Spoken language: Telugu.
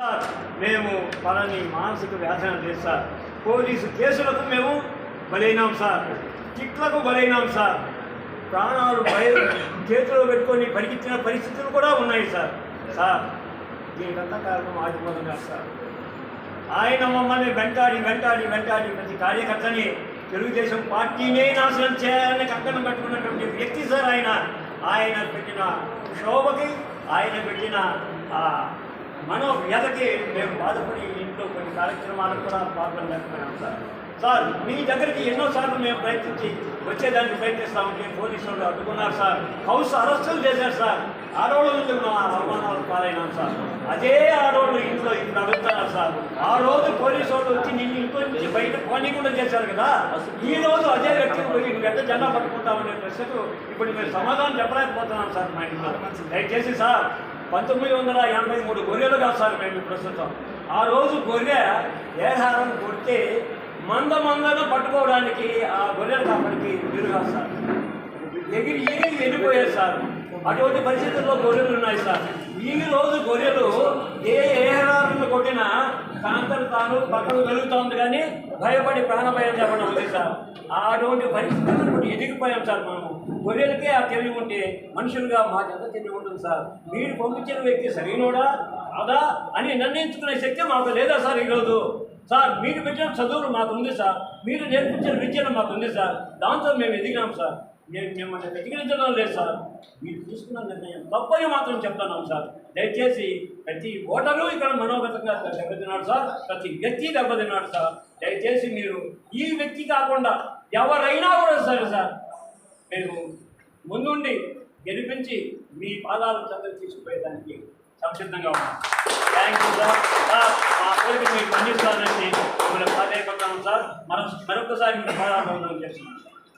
సార్, మేము పలాని మానసిక వ్యాధన లేదు సార్. పోలీసు కేసులకు మేము బలైనాం సార్. చిట్లకు బలైనాం సార్. ప్రాణాలు భయ చేతిలో పెట్టుకొని పరిగెత్తిన పరిస్థితులు కూడా ఉన్నాయి సార్. సార్ దీనికంతా కారణం ఆదిమూలం గారు సార్. ఆయన మమ్మల్ని వెంటాడి వెంటాడి వెంటాడి ప్రతి కార్యకర్తని తెలుగుదేశం పార్టీనే నాశనం చేయాలని కంకణం కట్టుకున్నటువంటి వ్యక్తి సార్ ఆయన. ఆయన పెట్టిన క్షోభకి ఆయన పెట్టిన ఆ, మనోవ్యధకి మేము బాధపడి ఇంట్లో కొన్ని కార్యక్రమాలకు కూడా పాల్గొనలేకపోయాం సార్. సార్ మీ దగ్గరికి ఎన్నోసార్లు మేము ప్రయత్నించి వచ్చేదానికి ప్రయత్నిస్తా ఉంటే పోలీసు వాళ్ళు అడ్డుకున్నారు సార్. హౌస్ అరెస్టులు చేశారు సార్. ఆడవాళ్ళ ముందు మా అవమానాలు పాలైనాం సార్. అదే ఆడవాళ్ళు ఇంట్లో ఇప్పుడు అడుగుతున్నారు సార్. ఆ రోజు పోలీసు వాళ్ళు వచ్చి నిన్ను ఇంట్లో నుంచి బయట పోనీ కూడా చేశారు కదా. ఈ రోజు అదే వ్యక్తి పోయి నువ్వు ఎంత జెండా పట్టుకుంటామనే ప్రశ్నకు ఇప్పుడు మీరు సమాధానం చెప్పలేకపోతున్నాం సార్ మా ఇంట్లో. దయచేసి సార్ పంతొమ్మిది వందల ఎనభై మూడు గొర్రెలు కాదు సార్ మేము ప్రస్తుతం. ఆ రోజు గొర్రె ఏహారం కొడితే మంద మందను పట్టుకోవడానికి ఆ గొర్రెలు కాపడికి వీలు కాస్తారు సార్. ఎగిరి ఎగిరి వెళ్ళిపోయారు సార్. అటువంటి పరిస్థితుల్లో గొర్రెలు ఉన్నాయి సార్. ఈ రోజు గొర్రెలు ఏ ఏహారాలను కొట్టినా కాంతలు తాను పక్కన వెలుగుతోంది కానీ భయపడి ప్రాణభయం చెప్పడం ఉంది సార్. అటువంటి పరిస్థితులను ఎదిగిపోయాం సార్ మనము. గొర్రెలకే ఆ తెలివి ఉంటే మనుషులుగా మాకు ఎంత తెలివి ఉంటుంది సార్. మీరు పంపించిన వ్యక్తి సరైనోడా? కాదా? అని నిర్ణయించుకునే శక్తి మాకు లేదా సార్ ఈరోజు? సార్ మీరు పెట్టిన చదువులు మాకు ఉంది సార్. మీరు నేర్పించిన విద్యను మాకు ఉంది సార్. దాంతో మేము ఎదిగినాం సార్. నేను మిమ్మల్ని వ్యతిరేకించడం లేదు సార్. మీరు తీసుకున్న నిర్ణయం తప్పని మాత్రం చెప్తున్నాం సార్. దయచేసి ప్రతి ఓటరు ఇక్కడ మనోగతంగా దెబ్బతిన్నాడు సార్. ప్రతి వ్యక్తి దెబ్బతిన్నాడు సార్. దయచేసి మీరు ఈ వ్యక్తి కాకుండా ఎవరైనా కూడా సరే సార్ మీరు ముందుండి గెలిపించి మీ పాదాలు చంద్ర తీసుకుపోయేదానికి సంసిద్ధంగా ఉన్నాం. థ్యాంక్ యూ సార్ సార్ మా కోరిక మీరు పనిచేస్తారని మిమ్మల్ని సార్. మరొక మరొకసారి మీరు పాదాలు చేస్తున్నాం